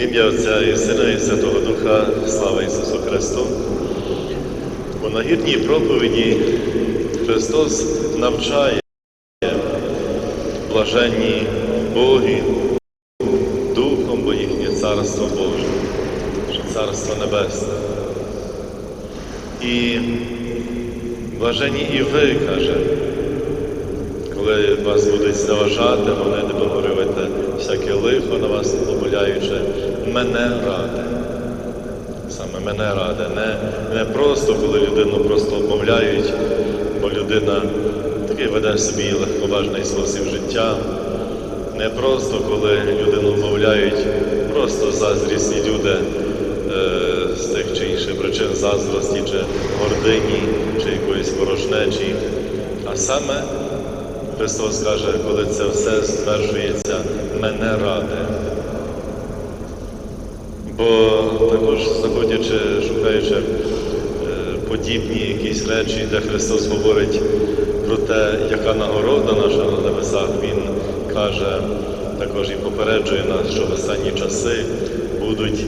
Ім'я Отця і Сина і Святого Духа, слава Ісусу Христу. У нагірній проповіді Христос навчає блаженні Боги Духом, бо їхнє Царство Боже, Царство Небесне. І блаженні і ви, каже, коли вас будуть зневажати, вони всяке лихо на вас помиляючи, мене ради. Саме мене ради. Не, не просто, коли людину просто обмовляють, бо людина такий веде собі легковажний спосіб життя. Не просто, коли людину вмовляють, просто заздрісні люди е, з тих чи інших причин заздрості, чи гордині, чи якоїсь порожнечі, а саме Христос каже, коли це все стверджується мене ради. Бо також знаходячи, шукаючи е, подібні якісь речі, де Христос говорить про те, яка нагорода наша на небесах, Він каже, також і попереджує нас, що в останні часи будуть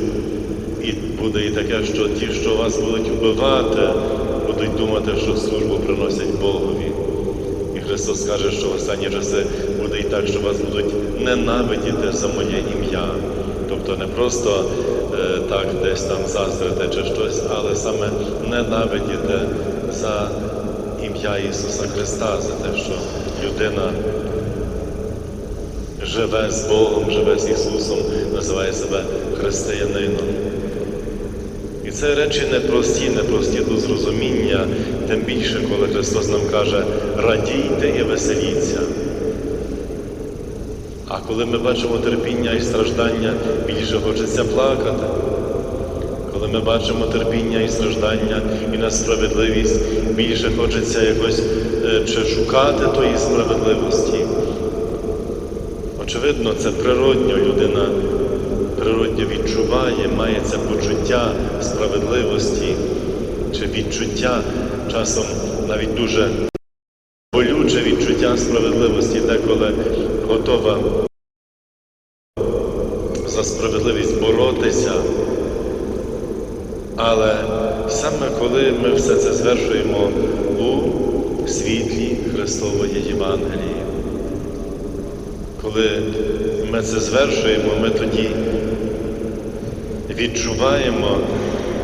і буде і таке, що ті, що вас будуть вбивати, будуть думати, що службу приносять Богові. І Христос каже, що в останні часи буде і так, що вас будуть ненавидіти за моє ім'я. Тобто не просто е, так десь там заздрите чи щось, але саме ненавидіти за ім'я Ісуса Христа, за те, що людина живе з Богом, живе з Ісусом, називає себе християнином. І це речі непрості, непрості до зрозуміння, тим більше, коли Христос нам каже, радійте і веселіться. А коли ми бачимо терпіння і страждання, більше хочеться плакати. Коли ми бачимо терпіння і страждання і несправедливість, більше хочеться якось е, чи шукати тої справедливості. Очевидно, це природньо людина природньо відчуває, має це почуття справедливості чи відчуття часом навіть дуже болюче відчуття справедливості, деколи готова за справедливість боротися. Але саме коли ми все це звершуємо у світлі Христової Євангелії, коли ми це звершуємо, ми тоді відчуваємо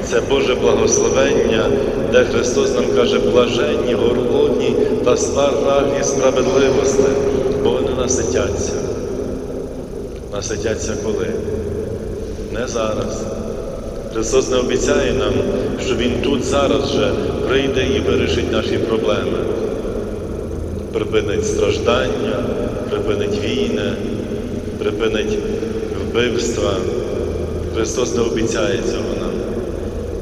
це Боже благословення, де Христос нам каже, блаженні, голодні та спраглі справедливості, бо вони наситяться. Наситяться коли? Не зараз. Христос не обіцяє нам, що Він тут зараз вже прийде і вирішить наші проблеми. Припинить страждання, припинить війни, припинить вбивства. Христос не обіцяє цього нам.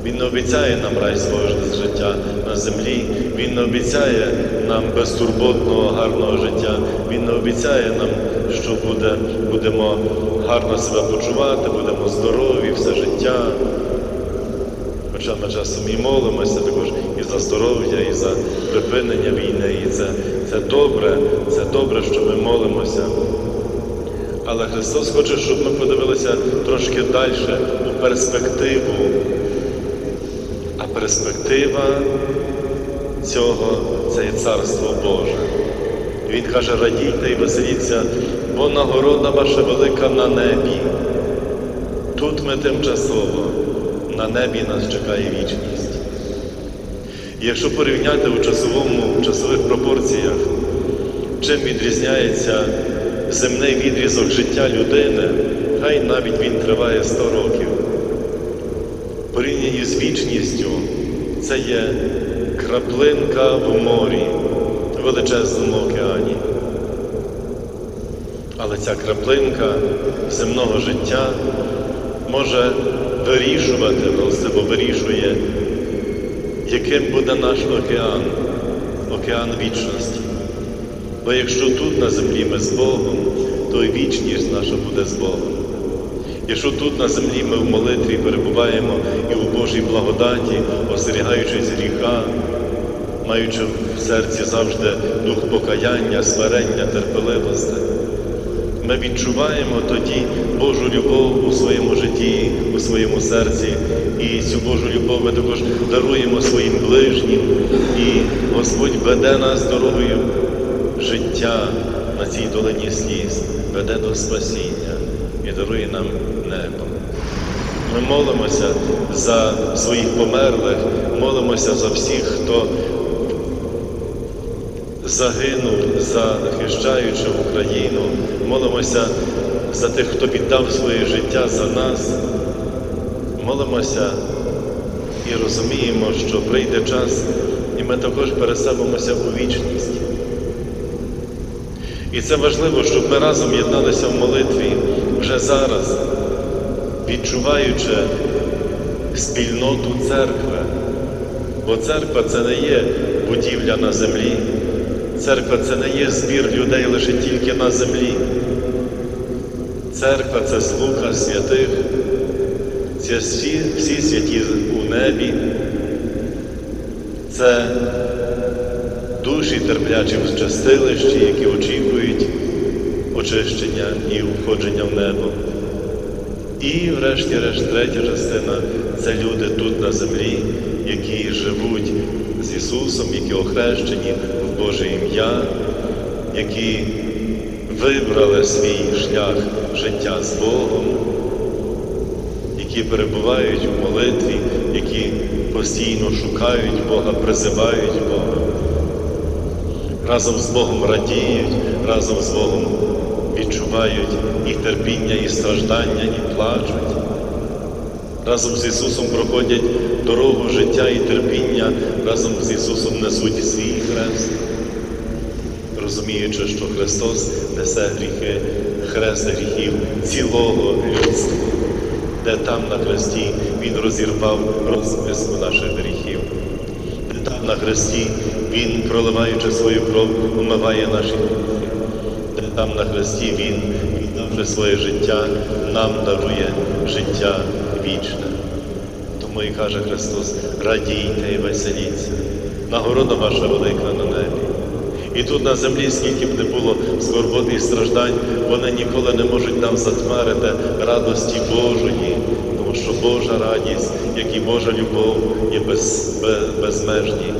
Він не обіцяє нам райського життя на землі, Він не обіцяє нам безтурботного, гарного життя. Він не обіцяє нам, що буде, будемо гарно себе почувати, будемо здорові все життя. Хоча ми часом і молимося також і за здоров'я, і за припинення війни, і це, це добре, це добре, що ми молимося. Але Христос хоче, щоб ми подивилися трошки далі у перспективу. А перспектива цього це є Царство Боже. Він каже, радійте і веселіться, бо нагорода ваша велика на небі. Тут ми тимчасово, на небі нас чекає вічність. Якщо порівняти у часовому, в часових пропорціях, чим відрізняється земний відрізок життя людини, хай навіть він триває 100 років. Порівняні з вічністю це є краплинка в морі, величезному океані. Але ця краплинка земного життя може вирішувати, властиво вирішує, яким буде наш океан, океан вічності. Бо якщо тут на землі ми з Богом, то і вічність наша буде з Богом. Якщо тут на землі ми в молитві перебуваємо і у Божій благодаті, остерігаючись гріха, маючи в серці завжди дух покаяння, смирення, терпеливості, Ми відчуваємо тоді Божу любов у своєму житті, у своєму серці. І цю Божу любов ми також даруємо своїм ближнім. І Господь веде нас дорогою життя на цій долині сліз, веде до спасіння і дарує нам небо. Ми молимося за своїх померлих, молимося за всіх, хто загинув, захищаючи Україну, молимося за тих, хто віддав своє життя за нас. Молимося і розуміємо, що прийде час, і ми також переселимося у вічність. І це важливо, щоб ми разом єдналися в молитві вже зараз, відчуваючи спільноту церкви. Бо церква це не є будівля на землі, церква це не є збір людей лише тільки на землі. Церква це слуха святих, це всі, всі святі у небі, це душі терплячі в частилищі, які очікують очищення і входження в небо. І, врешті-решт, третя частина це люди тут на землі, які живуть з Ісусом, які охрещені в Боже ім'я, які вибрали свій шлях життя з Богом, які перебувають в молитві, які постійно шукають Бога, призивають Бога, разом з Богом радіють, разом з Богом відчувають і терпіння, і страждання, і плачуть. Разом з Ісусом проходять дорогу життя і терпіння, разом з Ісусом несуть свій хрест, розуміючи, що Христос несе гріхи, хрест гріхів цілого людства, де там на хресті Він розірвав розписку наших гріхів, де там на хресті Він, проливаючи свою кров, умиває наші гріхи, де там на хресті Він, віддавши своє життя, нам дарує життя вічне. І каже Христос, радійте і веселіться, нагорода ваша велика на небі. І тут на землі, скільки б не було скорбот і страждань, вони ніколи не можуть нам затмарити радості Божої, тому що Божа радість, як і Божа любов є без, безмежні.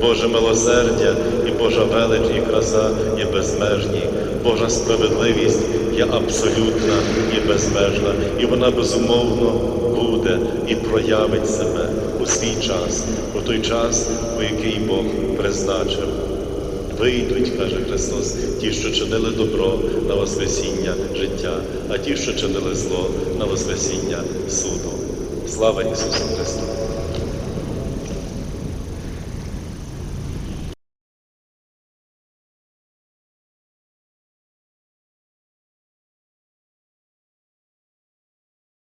Боже милосердя і Божа велич і краса є безмежні, Божа справедливість є абсолютна і безмежна, і вона безумовно буде і проявить себе у свій час, у той час, у який Бог призначив. Вийдуть, каже Христос, ті, що чинили добро на Воскресіння життя, а ті, що чинили зло на Воскресіння суду. Слава Ісусу Христу!